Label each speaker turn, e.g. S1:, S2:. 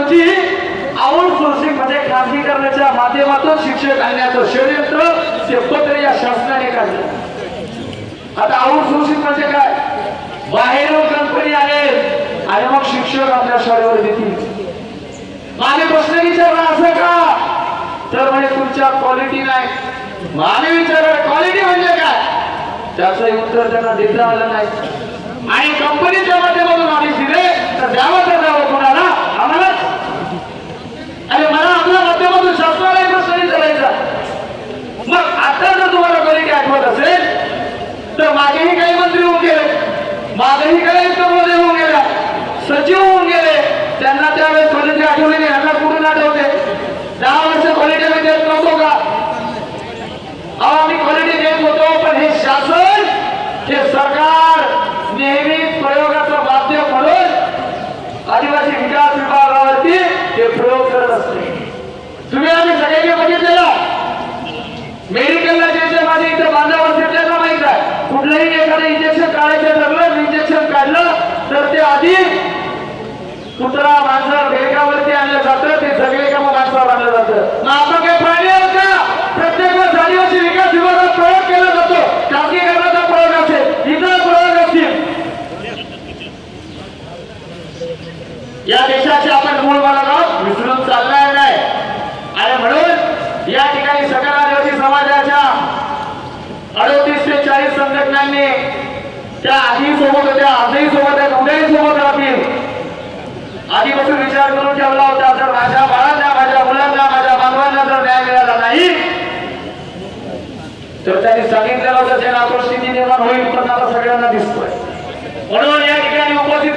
S1: अठ्ठावीस रोजी आउटसोर्सिंगमध्ये खासगी करण्याच्या माध्यमातून शिक्षक आणण्याचं षडयंत्र ते पत्र या शासनाने काढलं. आता आउटसोर्सिंग म्हणजे काय? बाहेरून कंपनी आले आणि मग शिक्षक आपल्या शाळेवर देतील माझे प्रश्न विचारला असं का? तर म्हणजे तुमच्या क्वालिटी नाही. माने विचारलं क्वालिटी म्हणजे काय? त्याचं उत्तर त्यांना देता आलं नाही. आणि कंपनीच्या माध्यमातून आम्ही दिले तर द्यावं तर द्यावं कोणाला आम्हालाच आणि मला आपल्या माध्यमातून शासनाला एक प्रश्न विचारायचा मग आता जर तुम्हाला क्वालिटी आठवत असेल तर मागेही काही मंत्री होऊन गेले. मागेही काही मध्ये होऊन गेला. सचिव होऊन गेले. त्यांना त्यावेळेस क्वालिटी आठवली नाही यांना कुठून आठवते. दहा वर्ष क्वालिटी आम्ही देत नव्हतो का? अहो आम्ही क्वालिटी देत होतो पण हे शासन हे सरकार नेहमी आधी कुत्रा मांजर भेगावरती आणलं जातं ते सगळे काम माणसावर आणलं जातं. मग आपण काही प्राणी आहेत का? प्रत्येक वेळेस आदिवासी विकास विभागात प्रयोग केला जातो. खासगीकरणाचा प्रयोग असेल इतर प्रयोग असतील. या देशाचे आपण मूळ मालक विसरून चालणार नाही. आणि म्हणून या ठिकाणी सकल आदिवासी समाजाच्या अडोतीस त्या आधी सोबत होत्या आजही सोबत आहेत उद्याही सोबत राहतील. आधीपासून विचार करून ठेवला होता जर माझ्या बाळांना माझ्या मुलांना माझ्या बांधवांना जर न्याय मिळाला नाही तर त्यांनी सांगितलेलं होतं जन परिस्थिती निर्माण होईल पण आता सगळ्यांना दिसतोय. म्हणून या ठिकाणी उपस्थित